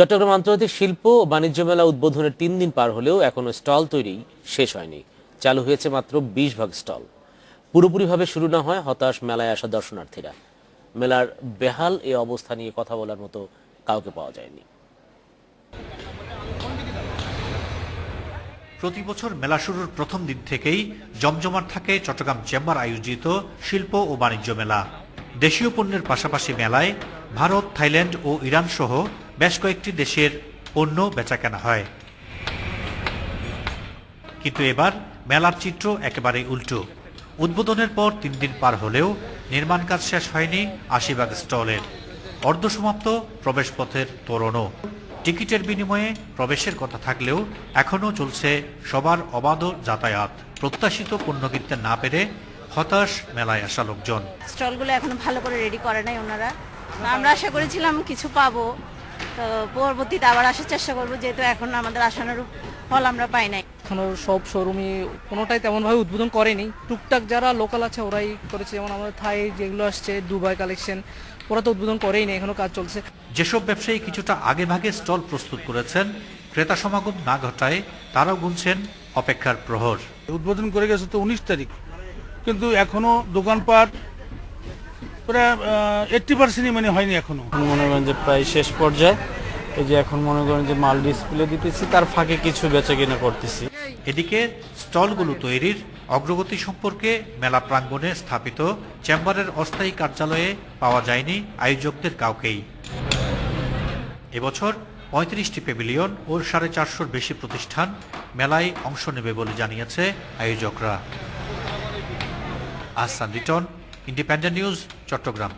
চট্টগ্রাম আন্তর্জাতিক শিল্প ও বাণিজ্য মেলা উদ্বোধনের তিন দিন পার হলেও এখনও স্টল তৈরি শেষ হয়নি। চালু হয়েছে মাত্র বিশ ভাগ স্টল। পুরোপুরিভাবে শুরু না হয় হতাশ মেলায় আসা দর্শনার্থীরা। মেলার বেহাল এ অবস্থা নিয়ে কথা বলার মতো কাউকে পাওয়া যায়নি। প্রতি বছর মেলা শুরুর প্রথম দিন থেকেই জমজমাট থাকে চট্টগ্রাম চেম্বার আয়োজিত শিল্প ও বাণিজ্য মেলা। দেশীয় পণ্যের পাশাপাশি মেলায় ভারত, থাইল্যান্ড ও ইরান সহ বেশ কয়েকটি দেশের পণ্য বেচাকেনা হয়। কিন্তু এবার মেলার চিত্র একেবারে উল্টো। উদ্বোধনের পর তিন দিন পার হলেও নির্মাণ কাজ শেষ হয়নি আশিবাগ স্টলের। অর্ধসমাপ্ত প্রবেশপথের তোরণও। টিকিটের বিনিময়ে প্রবেশের কথা থাকলেও এখনও চলছে সবার অবাধ যাতায়াত। প্রত্যাশিত পণ্য কিনতে না পেরে হতাশ মেলায় আসা লোকজন। স্টলগুলো এখনও ভালো করে রেডি করে নাই ওনারা। আমরা আশা করেছিলাম কিছু পাবো। তো পরবর্তীতে আবার আসার চেষ্টা করব যেহেতু এখন আমাদের আসানোর ফল আমরা পাই নাই। এখনও সব শোরুমই কোনোটাই তেমনভাবে উদ্বোধন করেনি। টুকটাক যারা লোকাল আছে ওরাই করেছে। যেমন আমাদের থাই যেগুলো আসছে দুবাই কালেকশন ওরা তো উদ্বোধন করেই নেই এখনও কাজ চলছে। যেসব ব্যবসায়ী কিছুটা আগে ভাগে স্টল প্রস্তুত করেছেন ক্রেতা সমাগম না ঘটায় তারাও গুনছেন অপেক্ষার প্রহর। উদ্বোধন করে গেছে তো উনিশ তারিখ। কিন্তু এখনও দোকানপাট প্রায় এইট্টি পার্সেন্টই মানে হয়নি এখনও। মনে করেন যে প্রায় শেষ পর্যায়ে। এই যে এখন মনে করেন যে মাল ডিসপ্লে দিতেছি তার ফাঁকে কিছু বেচা কিনা করতেছি। এদিকে স্টলগুলো তৈরির অগ্রগতি সম্পর্কে মেলা প্রাঙ্গণে স্থাপিত চেম্বারের অস্থায়ী কার্যালয়ে পাওয়া যায়নি আয়োজকদের কাউকেই। এবছর পঁয়ত্রিশটি পেভিলিয়ন ও সাড়ে চারশোর বেশি প্রতিষ্ঠান মেলায় অংশ নেবে বলে জানিয়েছে আয়োজকরা। Ahsan Riton Independent News Chattogram.